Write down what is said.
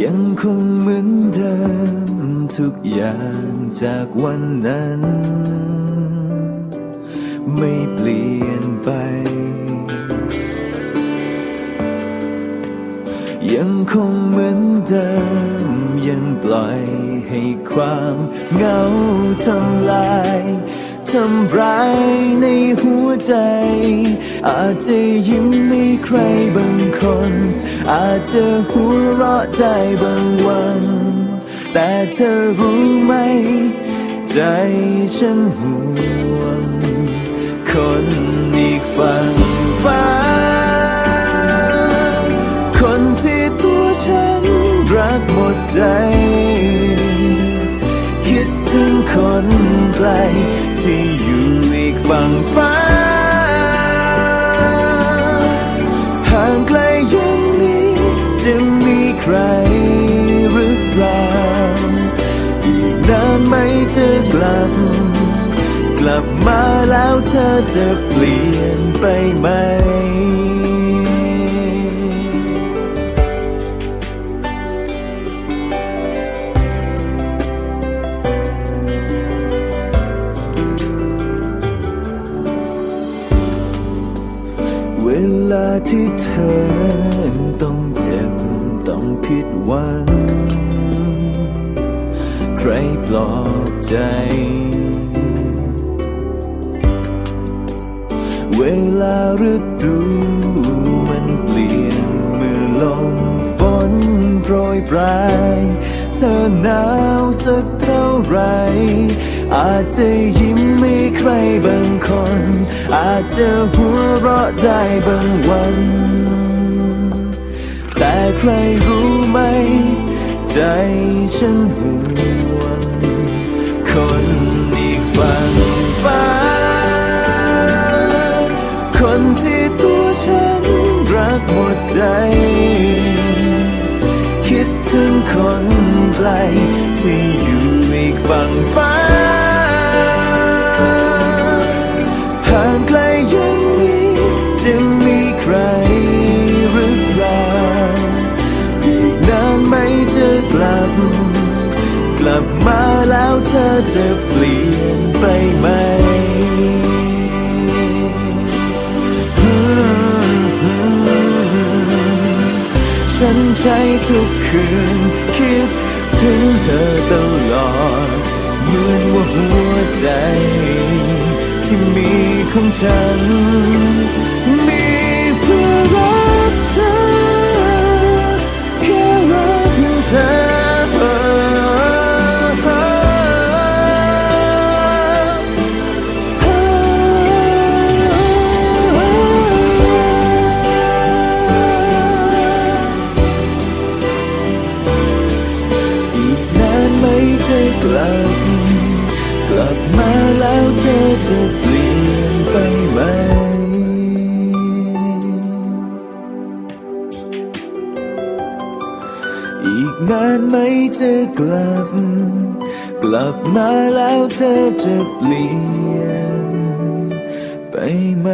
ยังคงเหมือนเดิมทุกอย่างจากวันนั้น ไม่เปลี่ยนไป ยังคงเหมือนเดิมยังปล่อยให้ความเหงาทำลายทำร้ายใน ใจ อาจจะยิ้มให้ใครบางคน อาจจะหัวเราะได้บางวัน แต่เธอรู้ไหม ใจฉันห่วง คนอีกฝั่งฟ้า คนที่ตัวฉันรักหมดใจ คิดถึงคนไกลที่อยู่านไหมจะกลับ กลับมาแล้วเธอจะเปลี่ยนไปไหมเวลาที่เธอต้องเจ็บ ต้องผิดหวัง ใครปลอบใจ เวลาฤดูมันเปลี่ยนเมื่อลมฝนโปรยปลาย เธอหนาวสักเท่าไร อาจจะยิ้มให้ใครบางคน อาจจะหัวเราะได้บางวัน แต่ใครรู้ไหม ใจฉันห่วงคนอีกฝั่งฟ้า คนที่ตัวฉันรักหมดใจ คิดถึงคนไกลที่อยู่อีกฝั่งฟ้าห่างไกลยังนี้จะมี มาแล้วเธอจะเปลี่ยนไปไหมฉันใช้ทุกคืน คิดถึงเธอตลอด เหมือนว่าหัวใจ ที่มีของฉันมี กลับ กลับมาแล้วเธอจะเปลี่ยนไปไหมอีกนานไหมจะกลับ กลับมาแล้วเธอจะเปลี่ยนไปไหม